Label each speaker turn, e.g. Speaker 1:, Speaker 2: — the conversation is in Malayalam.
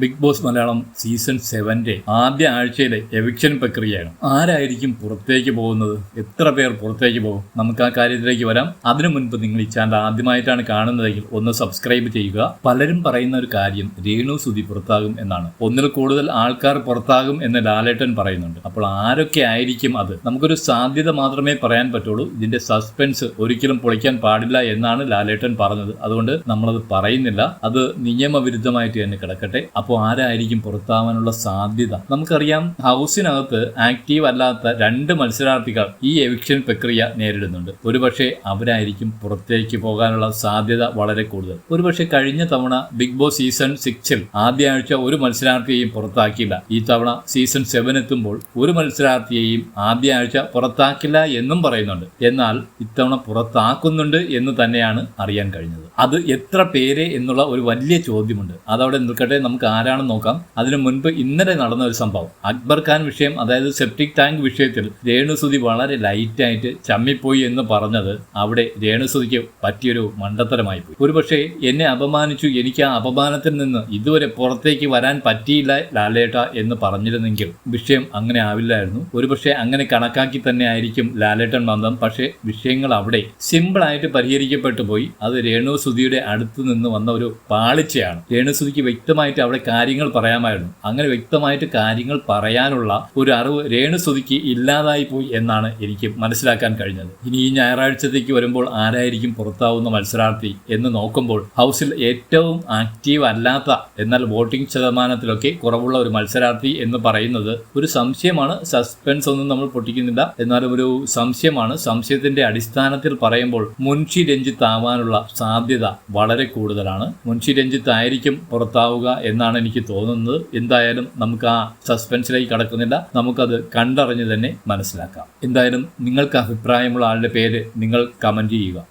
Speaker 1: ബിഗ് ബോസ് മലയാളം സീസൺ സെവന്റെ ആദ്യ ആഴ്ചയിലെ എവിക്ഷൻ പ്രക്രിയയാണ്. ആരായിരിക്കും പുറത്തേക്ക് പോകുന്നത്? എത്ര പേർ പുറത്തേക്ക് പോകും? നമുക്ക് ആ കാര്യത്തിലേക്ക് വരാം. അതിനു മുൻപ് നിങ്ങൾ ഈ ചാനൽ ആദ്യമായിട്ടാണ് കാണുന്നതെങ്കിൽ ഒന്ന് സബ്സ്ക്രൈബ് ചെയ്യുക. പലരും പറയുന്ന ഒരു കാര്യം രേണു സുതി പുറത്താകും എന്നാണ്. ഒന്നിൽ കൂടുതൽ ആൾക്കാർ പുറത്താകും എന്ന് ലാലേട്ടൻ പറയുന്നുണ്ട്. അപ്പോൾ ആരൊക്കെ ആയിരിക്കും അത്? നമുക്കൊരു സാധ്യത മാത്രമേ പറയാൻ പറ്റുള്ളൂ. ഇതിന്റെ സസ്പെൻസ് ഒരിക്കലും പൊളിക്കാൻ പാടില്ല എന്നാണ് ലാലേട്ടൻ പറഞ്ഞത്. അതുകൊണ്ട് നമ്മളത് പറയുന്നില്ല. അത് നിയമവിരുദ്ധമായിട്ട് തന്നെ കിടക്കട്ടെ. അപ്പോൾ ആരായിരിക്കും പുറത്താവാനുള്ള സാധ്യത? നമുക്കറിയാം ഹൗസിനകത്ത് ആക്റ്റീവ് അല്ലാത്ത രണ്ട് മത്സരാർത്ഥികൾ ഈ എവിക്ഷൻ പ്രക്രിയ നേരിടുന്നുണ്ട്. ഒരുപക്ഷെ അവരായിരിക്കും പുറത്തേക്ക് പോകാനുള്ള സാധ്യത വളരെ കൂടുതൽ. ഒരുപക്ഷെ കഴിഞ്ഞ തവണ ബിഗ് ബോസ് സീസൺ സിക്സിൽ ആദ്യ ആഴ്ച ഒരു മത്സരാർത്ഥിയെയും പുറത്താക്കില്ല ഈ തവണ സീസൺ സെവൻ എത്തുമ്പോൾ ഒരു മത്സരാർത്ഥിയെയും ആദ്യ ആഴ്ച പുറത്താക്കില്ല എന്നും പറയുന്നുണ്ട്. എന്നാൽ ഇത്തവണ പുറത്താക്കുന്നുണ്ട് എന്ന് തന്നെയാണ് അറിയാൻ കഴിഞ്ഞത്. അത് എത്ര പേരെ എന്നുള്ള ഒരു വലിയ ചോദ്യമുണ്ട്. അതവിടെ നിൽക്കട്ടെ നമുക്ക് ആരാണെന്ന് നോക്കാം. അതിനു മുൻപ് ഇന്നലെ നടന്ന ഒരു സംഭവം. അക്ബർ ഖാൻ വിഷയം അതായത് സെപ്റ്റിക് ടാങ്ക് വിഷയത്തിൽ രേണുസുതി വളരെ ലൈറ്റായിട്ട് ചമ്മിപ്പോയി എന്ന് പറഞ്ഞത് അവിടെ രേണുസുതിക്ക് പറ്റിയൊരു മണ്ടത്തരമായി പോയി. ഒരുപക്ഷെ എന്നെ അപമാനിച്ചു എനിക്ക് ആ അപമാനത്തിൽ നിന്ന് ഇതുവരെ പുറത്തേക്ക് വരാൻ പറ്റിയില്ല ലാലേട്ട എന്ന് പറഞ്ഞിരുന്നെങ്കിൽ വിഷയം അങ്ങനെ ആവില്ലായിരുന്നു. ഒരുപക്ഷെ അങ്ങനെ കണക്കാക്കി തന്നെ ആയിരിക്കും ലാലേട്ടൻ മന്ദം. പക്ഷേ വിഷയങ്ങൾ അവിടെ സിമ്പിൾ ആയിട്ട് പരിഹരിക്കപ്പെട്ടു പോയി. അത് രേണുസുതിയുടെ അടുത്ത് നിന്ന് വന്ന ഒരു പാളിച്ചയാണ്. രേണുസുതിക്ക് വ്യക്തമായിട്ട് അവിടെ കാര്യങ്ങൾ പറയാമായിരുന്നു. അങ്ങനെ വ്യക്തമായിട്ട് കാര്യങ്ങൾ പറയാനുള്ള ഒരു അറിവ് രേണുസുതിക്ക് ഇല്ലാതായി പോയി എന്നാണ് എനിക്ക് മനസ്സിലാക്കാൻ കഴിഞ്ഞത്. ഇനി ഈ ഞായറാഴ്ചത്തേക്ക് വരുമ്പോൾ ആരായിരിക്കും പുറത്താവുന്ന മത്സരാർത്ഥി എന്ന് നോക്കുമ്പോൾ ഹൗസിൽ ഏറ്റവും ആക്റ്റീവ് അല്ലാത്ത എന്നാൽ വോട്ടിംഗ് ശതമാനത്തിലൊക്കെ കുറവുള്ള ഒരു മത്സരാർത്ഥി എന്ന് പറയുന്നത് ഒരു സംശയമാണ്. സസ്പെൻസ് ഒന്നും നമ്മൾ പൊട്ടിക്കുന്നില്ല. എന്നാലും ഒരു സംശയമാണ്. സംശയത്തിന്റെ അടിസ്ഥാനത്തിൽ പറയുമ്പോൾ മുൻഷി രഞ്ജിത്ത് ആവാനുള്ള സാധ്യത വളരെ കൂടുതലാണ്. മുൻഷി രഞ്ജിത്ത് ആയിരിക്കും പുറത്താവുക എന്നാണ് എനിക്ക് തോന്നുന്നത്. എന്തായാലും നമുക്ക് ആ സസ്പെൻസിലേക്ക് കടക്കുന്നില്ല. നമുക്കത് കണ്ടറിഞ്ഞ് തന്നെ മനസ്സിലാക്കാം. എന്തായാലും നിങ്ങൾക്ക് അഭിപ്രായമുള്ള ആളുടെ പേര് നിങ്ങൾ കമന്റ് ചെയ്യുക.